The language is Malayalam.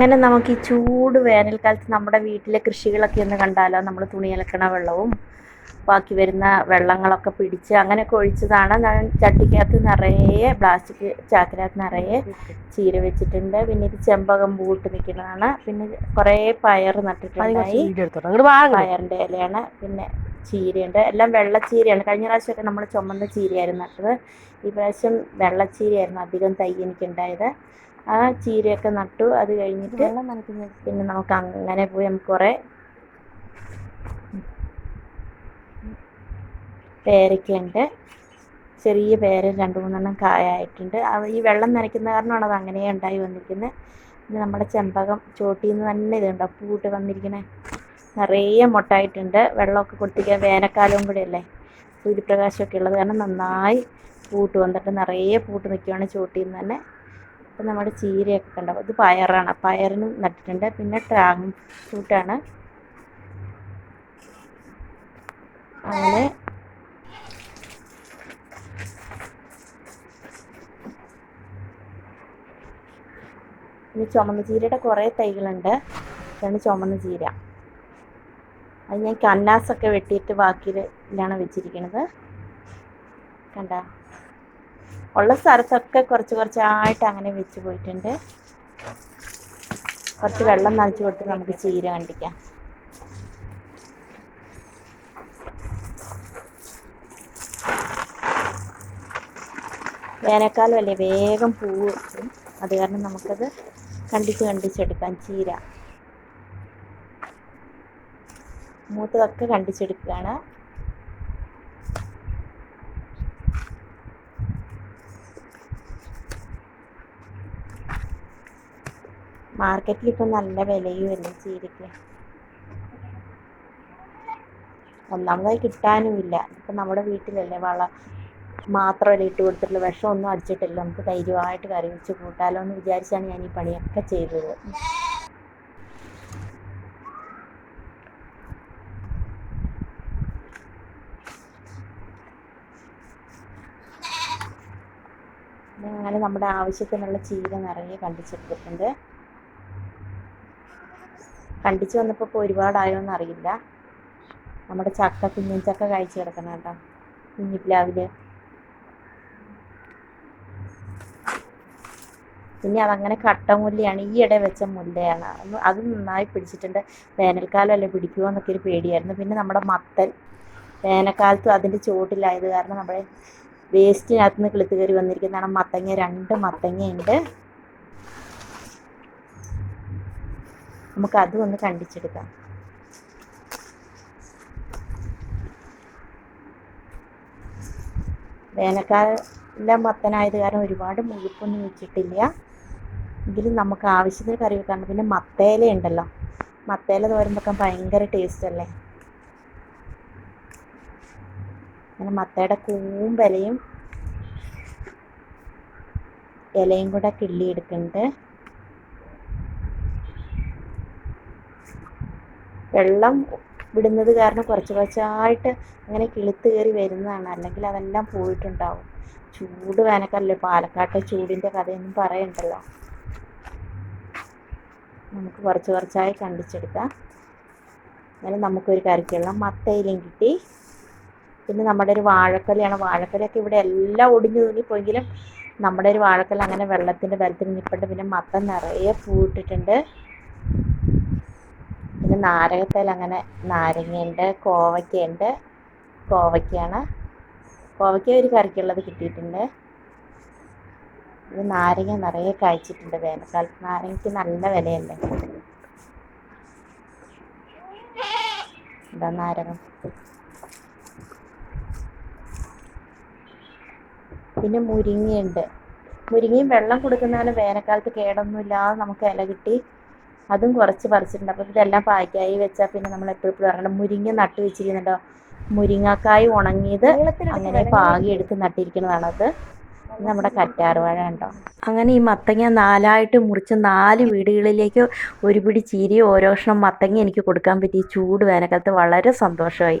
അങ്ങനെ നമുക്ക് ഈ ചൂട് വേനൽക്കാലത്ത് നമ്മുടെ വീട്ടിലെ കൃഷികളൊക്കെ ഒന്ന് കണ്ടാലോ? നമ്മൾ തുണി അലക്കണ വെള്ളവും ബാക്കി വരുന്ന വെള്ളങ്ങളൊക്കെ പിടിച്ച് അങ്ങനെയൊക്കെ ഒഴിച്ചതാണ്. ഞാൻ ചട്ടിക്കകത്ത് നിറയെ പ്ലാസ്റ്റിക് ചാക്കിനകത്ത് നിറയെ ചീര വെച്ചിട്ടുണ്ട്. പിന്നെ ഇത് ചെമ്പകം പൂട്ട് നിൽക്കുന്നതാണ്. പിന്നെ കുറേ പയർ നട്ടിട്ടുണ്ടായി. പയറിന്റെ ഇലയാണ്. പിന്നെ ചീരയുണ്ട്. എല്ലാം വെള്ളച്ചീരയാണ്. കഴിഞ്ഞ പ്രാവശ്യമൊക്കെ നമ്മൾ ചുമന്ന ചീരയായിരുന്നു നട്ടത്. ഈ പ്രാവശ്യം വെള്ളച്ചീരയായിരുന്നു അധികം തൈ എനിക്കുണ്ടായത്. ആ ചീരയൊക്കെ നട്ടു. അത് കഴിഞ്ഞിട്ട് പിന്നെ നമുക്ക് അങ്ങനെ പോയി നമുക്ക് കുറേ പേരയ്ക്കുണ്ട്. ചെറിയ പേര് രണ്ട് മൂന്നെണ്ണം കായായിട്ടുണ്ട്. അത് ഈ വെള്ളം നനയ്ക്കുന്ന കാരണമാണ് അത് അങ്ങനെ ഉണ്ടായി വന്നിരിക്കുന്നത്. പിന്നെ നമ്മുടെ ചെമ്പകം ചോട്ടിൽ നിന്ന് തന്നെ ഇതുണ്ട്? പൂട്ട് വന്നിരിക്കണേ. നിറയെ മുട്ടായിട്ടുണ്ട്. വെള്ളമൊക്കെ കൊടുത്തിരിക്കാൻ വേനൽക്കാലവും കൂടെ അല്ലേ സൂര്യപ്രകാശമൊക്കെ ഉള്ളത് കാരണം നന്നായി പൂട്ട് വന്നിട്ട് നിറയെ പൂട്ട് നിൽക്കുകയാണ് ചോട്ടിൽ നിന്ന് തന്നെ. അപ്പം നമ്മുടെ ചീരയൊക്കെ കണ്ടോ? ഇത് പയറാണ്. പയറിനും നട്ടിട്ടുണ്ട്. പിന്നെ ഡ്രാഗൺ ഫ്രൂട്ടാണ്. അങ്ങനെ. ചുമന്ന ചീരയുടെ കുറേ തൈകളുണ്ട്. ഇതാണ് ചുമന്ന ചീര. അത് ഞാൻ കന്നാസൊക്കെ വെട്ടിയിട്ട് ബാക്കിയിലാണ് വെച്ചിരിക്കുന്നത് കണ്ട? ഉള്ള സ്ഥലത്തൊക്കെ കുറച്ച് കുറച്ചായിട്ട് അങ്ങനെ വെച്ച് പോയിട്ടുണ്ട്. കുറച്ച് വെള്ളം നനച്ച് കൊടുത്ത് നമുക്ക് ചീര കണ്ടിക്കാം. വേനൽക്കാലം അല്ലേ? വേഗം പൂവ് അത് കാരണം നമുക്കത് കണ്ടിച്ച് കണ്ടിച്ചെടുക്കാം ചീര. മൂത്തതൊക്കെ കണ്ടിച്ചെടുക്കുകയാണ്. മാർക്കറ്റിൽ ഇപ്പം നല്ല വിലയും അല്ലേ ചീരയ്ക്ക് ഒന്നാമതായി കിട്ടാനുമില്ല. ഇപ്പം നമ്മുടെ വീട്ടിലല്ലേ വള മാത്രമല്ല ഇട്ട് കൊടുത്തിട്ടുള്ളൂ. വിഷമൊന്നും അടിച്ചിട്ടില്ല. നമുക്ക് ധൈര്യമായിട്ട് കറി വെച്ച് കൂട്ടാലോ എന്ന് വിചാരിച്ചാണ് ഞാൻ ഈ പണിയൊക്കെ ചെയ്തത്. അങ്ങനെ നമ്മുടെ ആവശ്യത്തിനുള്ള ചീര നിറയെ കണ്ടിച്ചെടുത്തിട്ടുണ്ട് കണ്ടിച്ച് വന്നപ്പോൾ ഇപ്പോൾ ഒരുപാടായോന്ന് അറിയില്ല നമ്മുടെ ചക്ക കുഞ്ഞൻ ചക്ക കഴിച്ചു കിടക്കണം കേട്ടോ കുഞ്ഞിപ്ലാവിൽ. പിന്നെ അതങ്ങനെ കട്ട മുല്ലയാണ് ഈയിടെ വെച്ച മുല്ലയാണ്. അത് നന്നായി പിടിച്ചിട്ടുണ്ട്. വേനൽക്കാലം അല്ലേ പിടിക്കുമോ എന്നൊക്കെ ഒരു പേടിയായിരുന്നു. പിന്നെ നമ്മുടെ മത്തൻ വേനൽക്കാലത്തും അതിന്റെ ചുവട്ടിലായത് കാരണം നമ്മുടെ വേസ്റ്റിനകത്ത് നിന്ന് കിളുത്ത് കയറി വന്നിരിക്കുന്നതാണ്. മത്തങ്ങ രണ്ട് മത്തങ്ങയുണ്ട്. നമുക്ക് അതും ഒന്ന് കണ്ടിച്ചെടുക്കാം. വേനൽക്കാലം മത്തനായത് കാരണം ഒരുപാട് മുഴുപ്പൊന്നും വെച്ചിട്ടില്ല. എങ്കിലും നമുക്ക് ആവശ്യത്തിന് കറി വെക്കാൻ പിന്നെ മത്തേല ഉണ്ടല്ലോ. മത്തേല തോരൻ വെക്കാൻ ഭയങ്കര ടേസ്റ്റ് അല്ലേ? അങ്ങനെ മത്തയുടെ കൂമ്പലയും ഇലയും കൂടെ കിള്ളിയെടുക്കുന്നുണ്ട് വെള്ളം വിടുന്നത് കാരണം കുറച്ച് കുറച്ചായിട്ട് അങ്ങനെ കിളുത്ത് കയറി വരുന്നതാണ്. അല്ലെങ്കിൽ അതെല്ലാം പോയിട്ടുണ്ടാവും. ചൂട് വേനക്കല്ലേ പാലക്കാട്ടെ ചൂടിന്റെ കഥയൊന്നും പറയണ്ടല്ലോ. നമുക്ക് കുറച്ച് കുറച്ചായി കണ്ടിച്ചെടുക്കാം. അങ്ങനെ നമുക്കൊരു കറിക്കുള്ള മത്തയിലും കിട്ടി. പിന്നെ നമ്മുടെ ഒരു വാഴക്കൊലയാണ് വാഴക്കൊലയൊക്കെ ഇവിടെ എല്ലാം ഒടിഞ്ഞു തൂങ്ങിപ്പോയെങ്കിലും നമ്മുടെ ഒരു വാഴക്കല അങ്ങനെ വെള്ളത്തിന്റെ ബലത്തിൽ നിൽപ്പുണ്ട് പിന്നെ മത്തം നിറയെ പൂവിട്ടിട്ടുണ്ട് പിന്നെ നാരകത്തേൽ അങ്ങനെ നാരങ്ങയുണ്ട് കോവയ്ക്കയുണ്ട്. കോവയ്ക്കയാണ്. കോവയ്ക്ക ഒരു കറിക്കുള്ളത് കിട്ടിയിട്ടുണ്ട്. ഇത് നാരങ്ങ നിറയെ കഴിച്ചിട്ടുണ്ട് വേനൽക്കാലത്ത് നാരങ്ങയ്ക്ക് നല്ല വിലയല്ലേ? എന്താ നാരകം പിന്നെ മുരിങ്ങയുണ്ട്. മുരിങ്ങയും വെള്ളം കൊടുക്കുന്നതിന് വേനൽക്കാലത്ത് കേടൊന്നുമില്ലാതെ നമുക്ക് ഇല കിട്ടി. അതും കുറച്ച് പറിച്ചിട്ടുണ്ട്. അപ്പോൾ ഇതെല്ലാം പായ്ക്കായി വെച്ചാൽ പിന്നെ നമ്മൾ എപ്പോഴും പറയണം മുരിങ്ങ നട്ട് വെച്ചിരിക്കുന്നുണ്ടോ? മുരിങ്ങക്കായ് ഉണങ്ങിയത് അങ്ങനെ പാകി എടുത്ത് നട്ടിരിക്കുന്നതാണ് അത്. നമ്മുടെ കറ്റാർവാഴ ഉണ്ടോ? അങ്ങനെ ഈ മത്തങ്ങ നാലായിട്ട് മുറിച്ച് നാല് വീടുകളിലേക്ക് ഒരു പിടി ചീരി ഓരോ കഷ്ണം മത്തങ്ങ എനിക്ക് കൊടുക്കാൻ പറ്റി. ചൂട് വേനൽക്കാലത്ത് വളരെ സന്തോഷമായി.